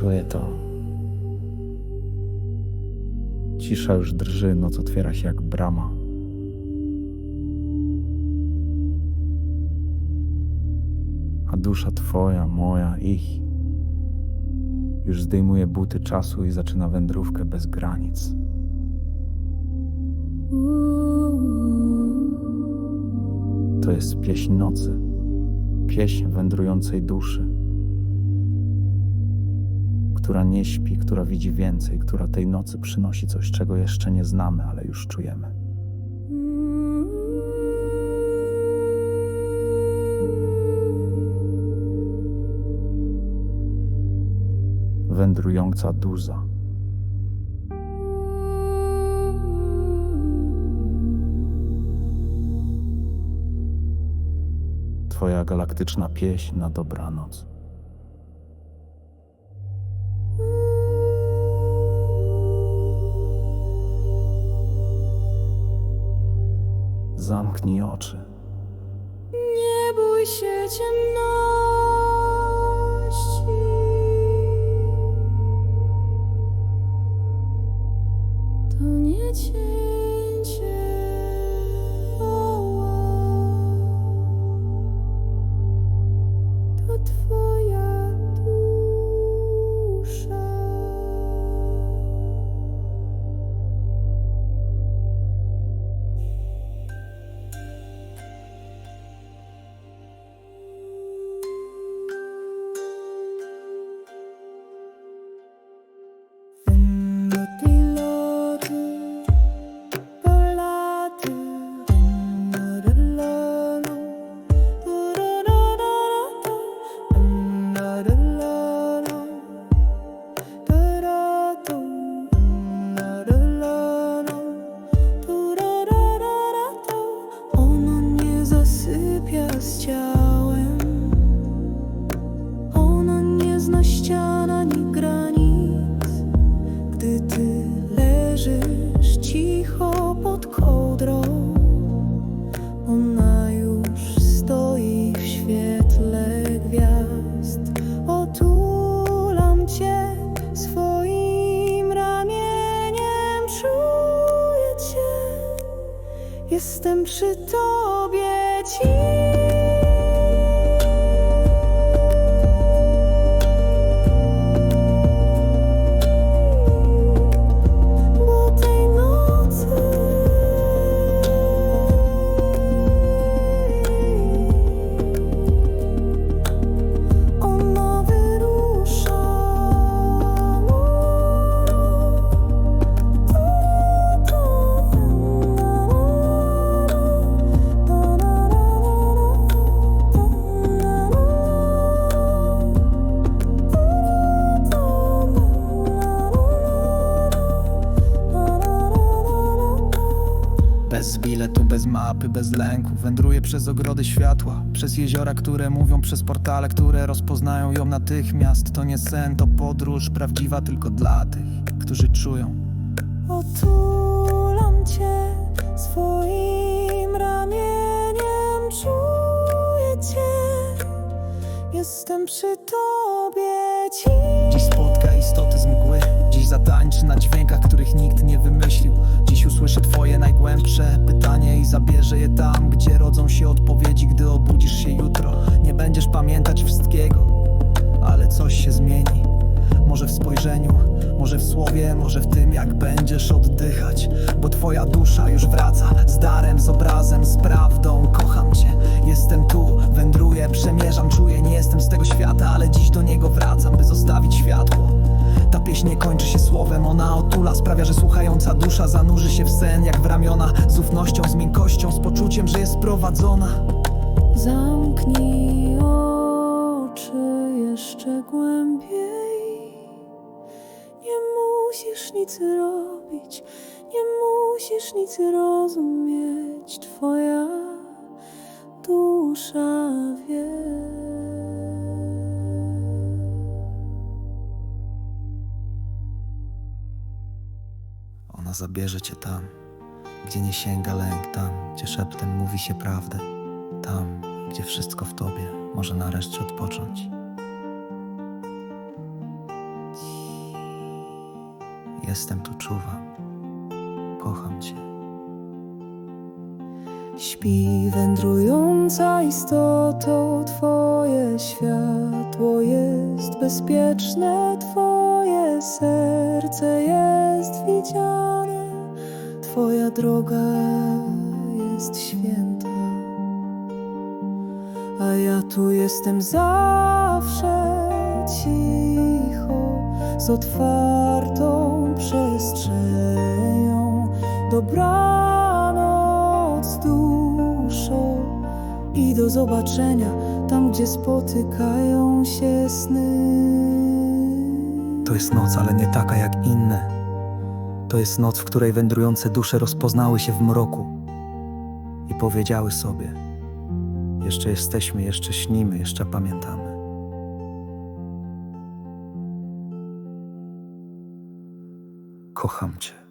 Czuję to. Cisza już drży, noc otwiera się jak brama. A dusza twoja, moja, ich już zdejmuje buty czasu i zaczyna wędrówkę bez granic. To jest pieśń nocy, pieśń wędrującej duszy, która nie śpi, która widzi więcej, która tej nocy przynosi coś, czego jeszcze nie znamy, ale już czujemy. Wędrująca duza. Twoja galaktyczna pieśń na dobranoc. Zamknij oczy. Nie bój się ciemności. To nie cięcie. Jestem przy tobie. Bez biletu, bez mapy, bez lęku. Wędruję przez ogrody światła Przez jeziora, które mówią Przez portale, które rozpoznają ją natychmiast. To nie sen, to podróż Prawdziwa tylko dla tych, którzy czują. Otulam cię swoim ramieniem, czuję cię, jestem przy tobie Zatańczy na dźwiękach, których nikt nie wymyślił. Dziś usłyszy twoje najgłębsze pytanie I zabierze je tam, gdzie rodzą się odpowiedzi Gdy obudzisz się jutro. Nie będziesz pamiętać wszystkiego Ale coś się zmieni. Może w spojrzeniu, może w słowie Może w tym, jak będziesz oddychać. Bo twoja dusza już wraca Z darem, z obrazem, z prawdą. Kocham cię, jestem tu Wędruję, przemierzam, czuję Nie jestem z tego świata, ale dziś do niego wracam By zostawić światło ta pieśń nie kończy się słowem, ona otula Sprawia, że słuchająca dusza zanurzy się w sen Jak w ramiona, z ufnością, z miękkością Z poczuciem, że jest prowadzona Zamknij oczy jeszcze głębiej. Nie musisz nic robić, nie musisz nic rozumieć. Twoja dusza wie. Zabierze cię tam, gdzie nie sięga lęk Tam, gdzie szeptem mówi się prawdę Tam, gdzie wszystko w tobie może nareszcie odpocząć Jestem tu, czuwam. Kocham cię. Śpi wędrująca istoto, Twoje światło jest bezpieczne, Twoje serce jest widziane, Twoja droga jest święta. A ja tu jestem zawsze cicho, z otwartą przestrzenią. Dobranoc, duszo, i do zobaczenia tam, gdzie spotykają się sny. To jest noc, ale nie taka jak inne. To jest noc, w której wędrujące dusze rozpoznały się w mroku i powiedziały sobie: Jeszcze jesteśmy, jeszcze śnimy, jeszcze pamiętamy. Kocham cię.